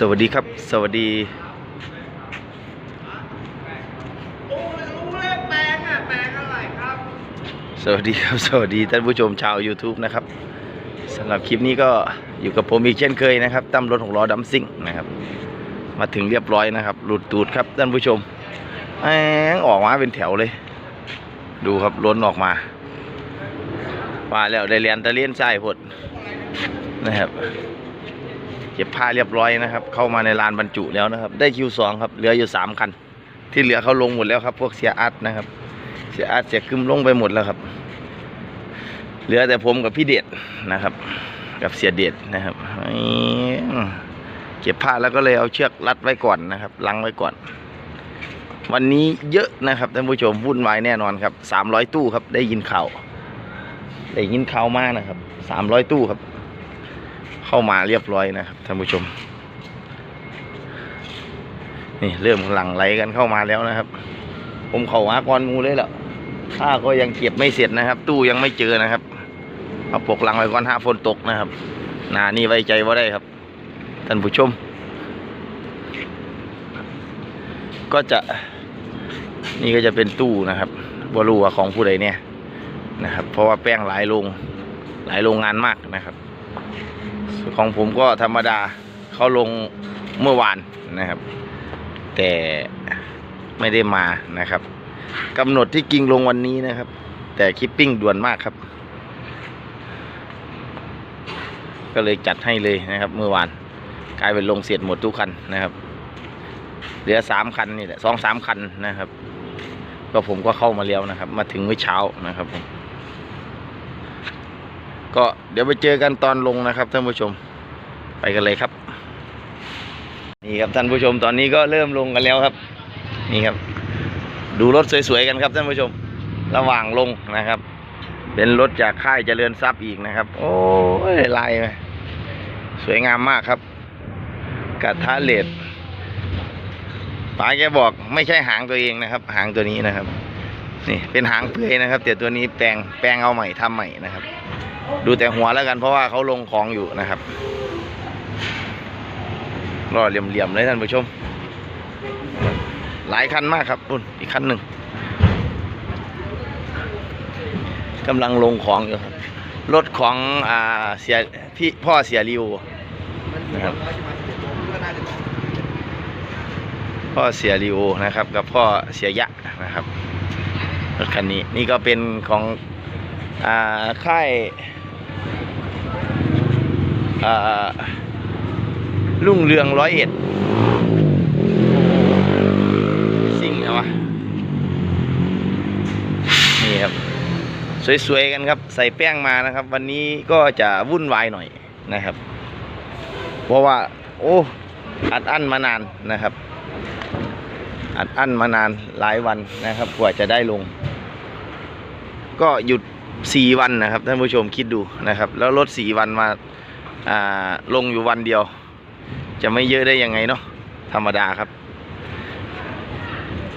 สวัสดีครับ สวัสดีโอ้ยรู้เลขแปลงอะแปลงอะไรครับสวัสดีครับสวัสดีท่านผู้ชมชาว YouTube นะครับสำหรับคลิปนี้ก็อยู่กับผมอีกเช่นเคยนะครับตั้มรถหกล้อดัมซิ่งนะครับ มาถึงเรียบร้อยนะครับ หลุดตูดครับท่านผู้ชมแหงออกมาเป็นแถวเลย ดูครับล้นออกมาว่าแล้วได้เรียนตะเลียนใช่พดนะครับ เก็บผ้าเรียบร้อยนะครับ เข้ามาในลานบรรจุแล้วนะครับ ได้คิวสองครับ เหลืออยู่สามคัน ที่เหลือเขาลงหมดแล้วครับ พวกเสียอัดนะครับ เสียอาร์ตเสียกึมลงไปหมดแล้วครับ เหลือแต่ผมกับพี่เดชนะครับ กับเสียเดชนะครับเก็บผ้าแล้วก็เลยเอาเชือกรัดไว้ก่อนนะครับลังไว้ก่อน วันนี้เยอะนะครับท่านผู้ชมวุ่นวายแน่นอนครับสามร้อยตู้ครับ ได้ยินข่าวได้ยินข่าวมากนะครับสามร้อยตู้ครับ เข้ามาเรียบร้อยนะครับท่านผู้ชม นี่เริ่มหลั่งไหลกันเข้ามาแล้วนะครับ ผมเขาหากรมูเลยแหละถ้าก็ยังเก็บไม่เสร็จนะครับ ตู้ยังไม่เจอนะครับเอาปกหลังไว้ก่อนห้าฝนตกนะครับนานี่ไว้ใจว่าได้ครับท่านผู้ชม ก็จะ นี่ก็จะเป็นตู้นะครับบรูว่าของผู้ใดเนี่ยนะครับ เพราะว่าแป้งหลายโรงหลายโรงงานมากนะครับ ของผมก็ธรรมดาเขาลงเมื่อวานนะครับ แต่ไม่ได้มานะครับกำหนดที่กิ่งลงวันนี้นะครับ แต่คิปปิ้งด่วนมากครับ ก็เลยจัดให้เลยนะครับ เมื่อวานกลายเป็นลงเสร็จหมดทุกคันนะครับ เหลือสามคันนี่แหละสองสามคันนะครับ ก็ผมก็เข้ามาแล้วนะครับ มาถึงเมื่อเช้านะครับผม ก็เดี๋ยวไปเจอกันตอนลงนะครับท่านผู้ชมไปกันเลยครับ นี่ครับท่านผู้ชมตอนนี้ก็เริ่มลงกันแล้วครับ นี่ครับ ดูรถสวยๆกันครับท่านผู้ชม ระหว่างลงนะครับ เป็นรถจากค่ายเจริญทรัพย์อีกนะครับ โอ้ยลายสวยงามมากครับกัดทะเลดป๋าแกบอกไม่ใช่หางตัวเองนะครับ หางตัวนี้นะครับ นี่เป็นหางเปลือยนะครับแต่ตัวนี้แปลงแปลงเอาใหม่ทำใหม่นะครับ ดูแต่หัวแล้วกันเพราะว่าเขาลงของอยู่นะครับรอเหลี่ยมๆเลยท่านผู้ชม หลายคันมากครับนุ่นอีกคันหนึ่งกำลังลงของอยู่ครับรถของอ่าเสียพี่พ่อเสียริวนะครับพ่อเสียริวนะครับ กับพ่อเสียยะนะครับรถคันนี้นี่ก็เป็นของ ค่ายรุ่งเรืองร้อยเอ็ดสิ่งนะวะนี่ครับ สวยๆกันครับ ใส่แป้งมานะครับ วันนี้ก็จะวุ่นวายหน่อยนะครับ เพราะว่า โอ้ อัดอั้นมานานนะครับ อัดอั้นมานานหลายวันนะครับ กว่าจะได้ลง ก็หยุด สี่วันนะครับท่านผู้ชมคิดดูนะครับ แล้วลดสี่วันมาอ่าลงอยู่วันเดียว จะไม่เยอะได้ยังไงเนาะธรรมดาครับ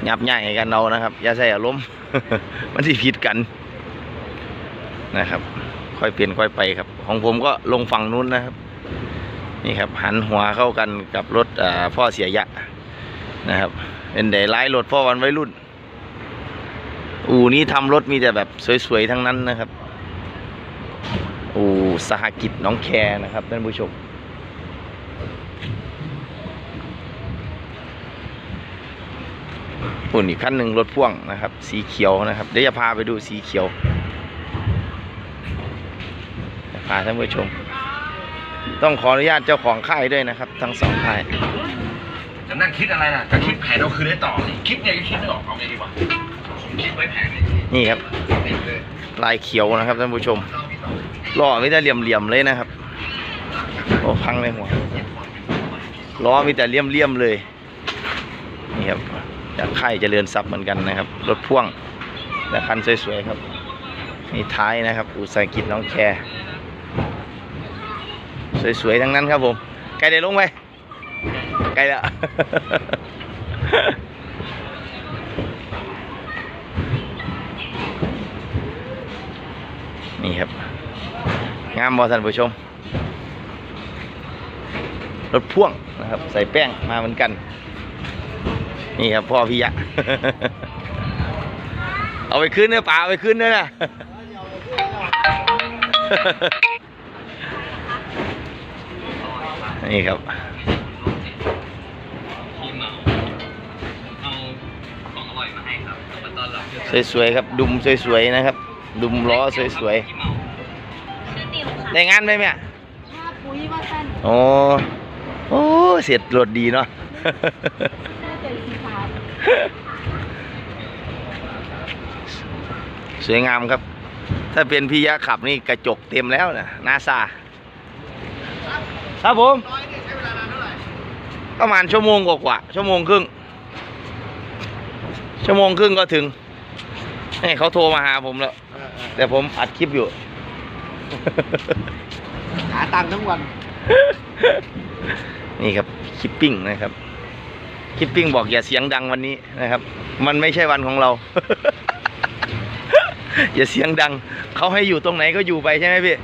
ยับย่ายกันเรานะครับ อย่าใส่อารมณ์มันที่ผิดกันนะครับ ค่อยเปลี่ยนค่อยไปครับ ของผมก็ลงฝั่งนู้นนะครับ นี่ครับ หันหัวเข้ากันกับรถอ่าพ่อเสียยะนะครับ เป็นเดไลท์รถพ่อวันไว้รุ่น อู่นี้ทำรถมีแต่แบบสวยๆทั้งนั้นนะครับ อู่สหกิจหน้องแคนะครับท่านผู้ชมหุ่นอีกขั้นหนึ่งรถพ่วงนะครับ สีเขียวนะครับ เดี๋ยวจะพาไปดูสีเขียวจะพาท่านผู้ชม ต้องขออนุญาตเจ้าของค่ายด้วยนะครับ ทั้งสองค่ายจะนั่งคิดอะไรล่ะจะคิดแผนเอาคืนได้ต่อสิคิดเนี่ยก็คิดไม่ออกเอาไงดีวะผมคิดไว้แผ นี่ครับลายเขียวนะครับท่านผู้ชมล้อมีแต่เหลี่ยมๆเลยนะครับ โอ้พังเลยหัวล้อมีแต่เลี่ยมๆเลยนี่ครับจากค่ายเจริญทรัพย์เหมือนกันนะครับ รถพ่วงและคันสวยๆครับนี่ท้ายนะครับ อุตสาหกิจน้องแคสวยๆทั้งนั้นครับผมใกล้ได้ลงไหมใกล้แล้ว นี่ครับ งามบอท่านผู้ชม รถพ่วงนะครับ ใส่แป้งมาเหมือนกัน นี่ครับพ่อพี่ยะ เอาไปขึ้นเนื้อป่าเอาไปขึ้นเนื้อนะนี่ครับทีมเหมาเอาของอร่อยมาให้ครับเอามาต้อนรับสวยๆครับ ดุมสวยๆนะครับ ดุมล้อสวยที่เหมาชื่อนิวๆค่ะได้งานไหมแม่ชอบปุ๋ยว่าสั้นโอ้โอ้เสียดรถดีเนาะ น่าจะสีขาวสวยงามครับ ถ้าเป็นพี่ยะขับนี่กระจกเต็มแล้วนะนาซาครับผมร้อยนี่ใช้เวลานานเท่าไหร่ประมาณชั่วโมงกว่าๆชั่วโมงครึ่ง ชั่วโมงครึ่งก็ถึง นี่เขาโทรมาหาผมแล้ว แต่ผมอัดคลิปอยู่ หาตังค์ทั้งวัน นี่ครับคิปปิ้งนะครับ คิปปิ้งบอกอย่าเสียงดังวันนี้นะครับ มันไม่ใช่วันของเรา อย่าเสียงดัง เขาให้อยู่ตรงไหนก็อยู่ไปใช่ไหมพี่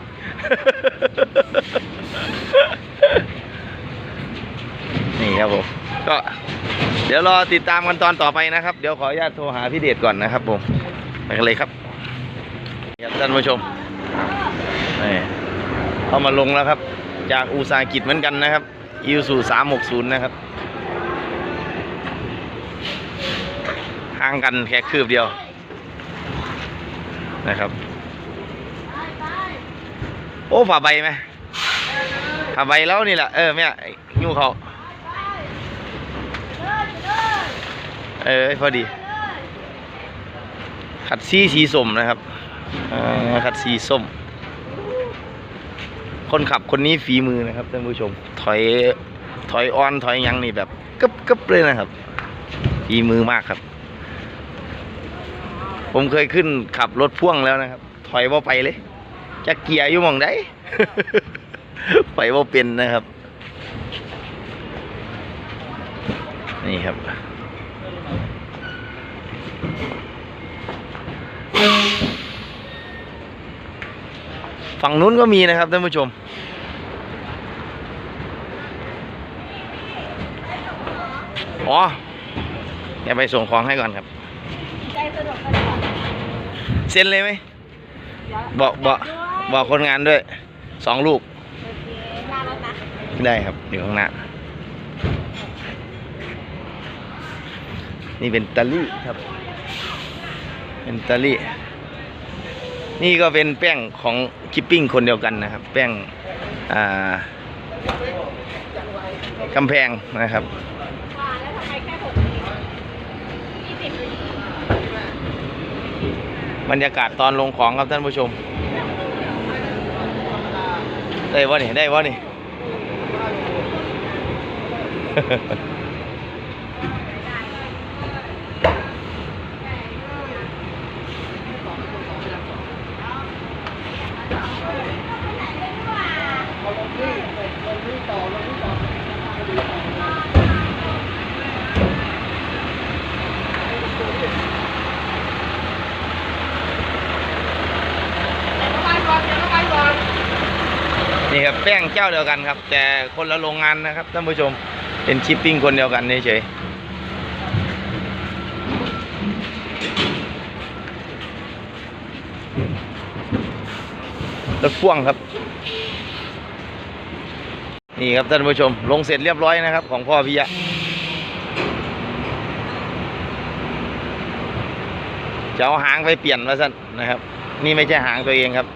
นี่ครับผม ก็เดี๋ยวรอติดตามกันตอนต่อไปนะครับ เดี๋ยวขออนุญาตโทรหาพี่เดชก่อนนะครับผม ไปกันเลยครับครับท่านผู้ชมนี่เข้ามาลงแล้วครับ จากอุตสาหกิจเหมือนกันนะครับอิวสู่สามหกศูนย์นะครับห่างกันแค่คืบเดียวนะครับ โอ้ผ่าใบไหมผ่าใบแล้วนี่แหละเออแม่ยูเขาเออพอดี ขัดซีสีส้มนะครับขัดสีส้ม คนขับคนนี้ฝีมือนะครับท่านผู้ชม ถอยถอยออนถอยยังนี่แบบกึบกึบเลยนะครับฝีมือมากครับ ผมเคยขึ้นขับรถพ่วงแล้วนะครับ ถอยว่าไปเลยจะเกียร์อยู่มองได้ไปว่าเป็นนะครับ นี่ครับ ฝั่งนู้นก็มีนะครับท่านผู้ชม อ๋อเดี๋ยวไปส่งของให้ก่อนครับใจสะดวกสะดวกเซ็นเลยไหมเดี๋ยวบอกบอกบอกคนงานด้วย สองลูก ได้ครับอยู่ข้างหน้า นี่เป็นตะลี่ครับ เป็นตะลี่นี่ก็เป็นแป้งของคิปปิ้งคนเดียวกันนะครับ แป้งอ่ากำแพงนะครับบบรรยากาศตอนลงของครับท่านผู้ชม ได้วะนี่ ได้วะนี่ ครับแป้งเจ้าเดียวกันครับ แต่คนละโรงงานนะครับท่านผู้ชมเป็นชิปปิ้งคนเดียวกันเฉยรถพ่วงครับ นี่ครับท่านผู้ชม ลงเสร็จเรียบร้อยนะครับ ของพ่อพี่ยะจะเอาหางไปเปลี่ยนมาสั้นนะครับ นี่ไม่ใช่หางตัวเองครับ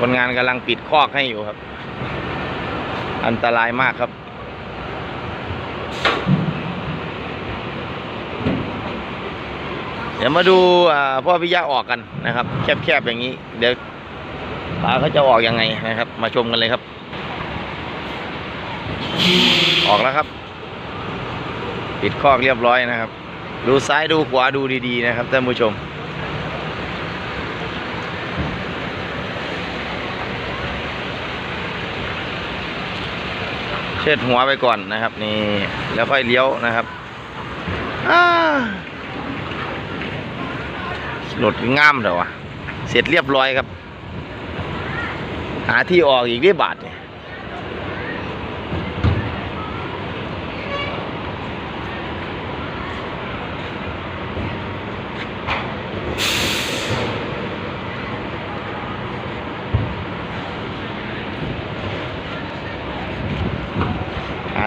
คนงานกำลังปิดคอกให้อยู่ครับ อันตรายมากครับ เดี๋ยวมาดูอ่าพ่อพิยะออกกันนะครับ แคบๆอย่างนี้ เดี๋ยวปลาเขาจะออกยังไงนะครับ มาชมกันเลยครับ ออกแล้วครับ ปิดคอกเรียบร้อยนะครับ ดูซ้ายดูขวาดูดีๆนะครับท่านผู้ชม เช็ดหัวไปก่อนนะครับ นี่แล้วค่อยเลี้ยวนะครับหลุดง่ามเดี๋ยววะเสร็จเรียบร้อยครับ หาที่ออกอีกได้บาทเนี่ย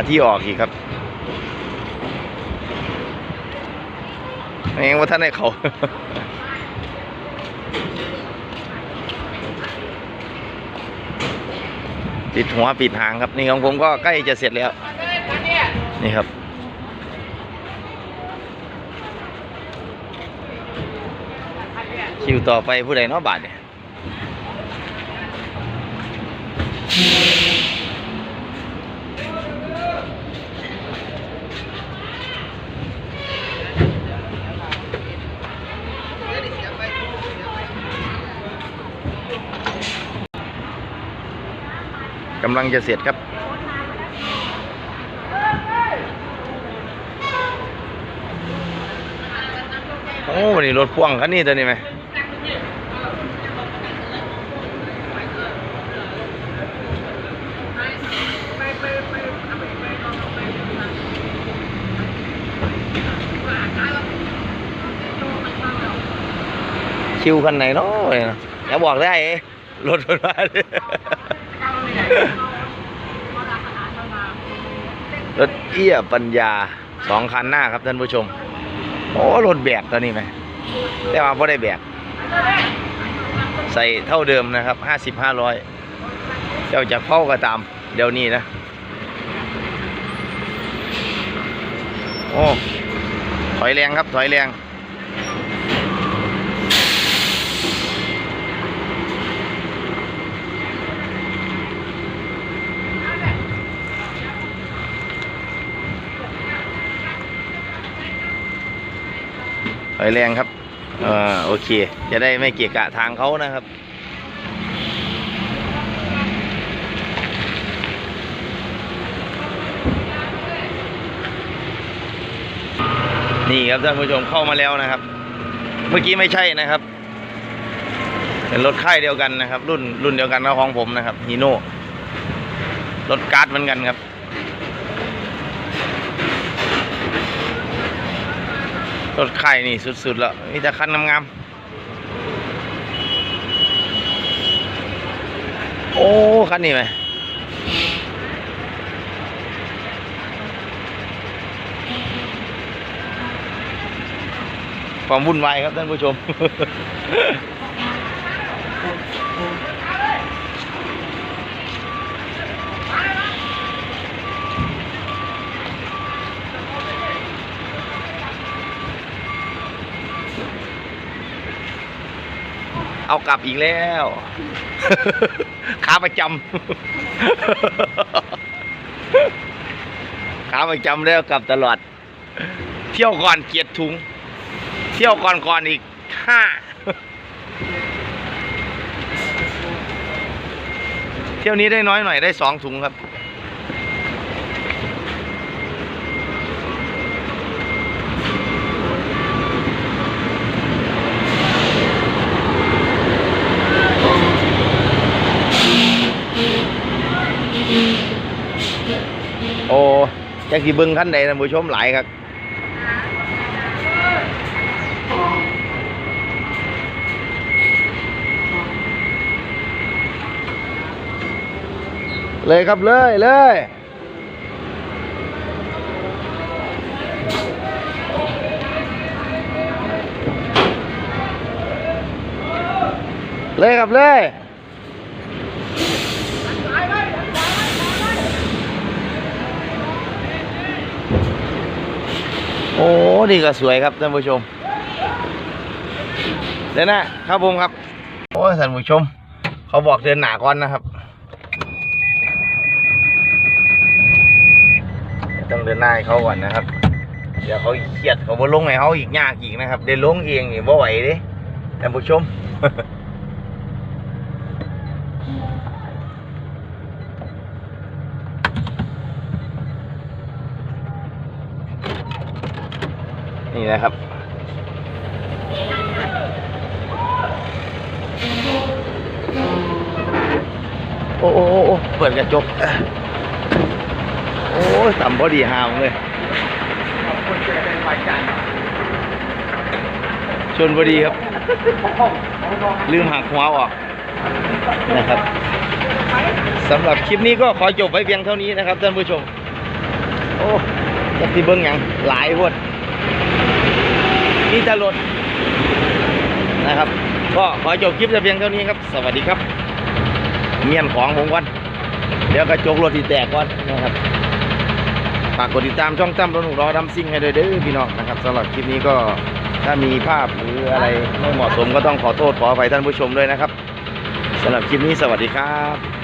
ที่ออกอีกครับเองว่าท่านให้เขาปิดหัวปิดหางครับ นี่ของผมก็ใกล้จะเสร็จแล้ว นี่ครับ คิวต่อไปผู้ใดเนาะบาทเนี่ยำลังจะเสร็จครับ โอ้วันนี้รถพ่วงคันนี้ตัวนี้ไหมคิวคันไหนเนาะอย่าบอกได้เอ้รถมันมาเลย รถเอี้ยปัญญาสองคันหน้าครับท่านผู้ชม โอ้รถแบกตัวนี้ไหมแต่ว่าไ่ได้แบกใส่เท่าเดิมนะครับห้าสิบห้าร้อยเจ้าจะเข้าก็ตาม เดี๋ยวนี้นะ โอ้ ถอยแรงครับ ถอยแรง อยแรงครับเออโอเค จะได้ไม่เกะกะทางเขานะครับนี่ครับท่านผู้ชมเข้ามาแล้วนะครับ เมื่อกี้ไม่ใช่นะครับ เป็นรถค่ายเดียวกันนะครับ รุ่นรุ่นเดียวกันกับของผมนะครับฮีโน่รถการ์ดเหมือนกันครับ รถไข่นี่สุดๆแล้วมีแต่คันงามๆโอ้คันนี้ไหมความวุ่นวายครับท่านผู้ชม เอากลับอีกแล้ว ขาประจำขาประจำแล้วกลับตลอด เที่ยวก่อนเกียรติถุง เที่ยวก่อนก่อนอีกห้าเที่ยวนี้ได้น้อยหน่อยได้สองถุงครับ โอ้จักสิเบิ่งคันใดท่านผู้ชมหลายครับเลยครับเลยเลยเลยครับเลย โอ้นี่ก็สวยครับท่านผู้ชมเดี๋ยวนะครับผมครับ โอ้ท่านผู้ชม เขาบอกเดินหนาก่อนนะครับ ต้องเดินหน้าให้เขาก่อนนะครับ เดี๋ยวเขาเครียดเขาบ่ลงให้เขาอีกยากอีกนะครับเดินลงเองนี่บ่ไหวเด้ท่านผู้ชม นี่นะครับ โอ้โอ้โอ้เปิดกระจก โอ้ยต่ำพอดีหามเลยชนพอดีครับ ลืมหักหัวออกนะครับสำหรับคลิปนี้ก็ขอจบไว้เพียงเท่านี้นะครับท่านผู้ชม โอ้จักที่เบิ้งยังหลายพวด นี่ตลดนะครับ ก็ขอจบคลิปแต่เพียงเท่านี้ครับ สวัสดีครับ เมียนของผมก่อนเดี๋ยวกระจกรถที่แตกก่อนนะครับฝากกดติดตามช่องตั้มรถหกล้อดำซิ่งให้ด้วยเด้อพี่น้องนะครับสำหรับคลิปนี้ก็ถ้ามีภาพหรืออะไรไม่เหมาะสมก็ต้องขอโทษขออภัยท่านผู้ชมด้วยนะครับสำหรับคลิปนี้สวัสดีครับ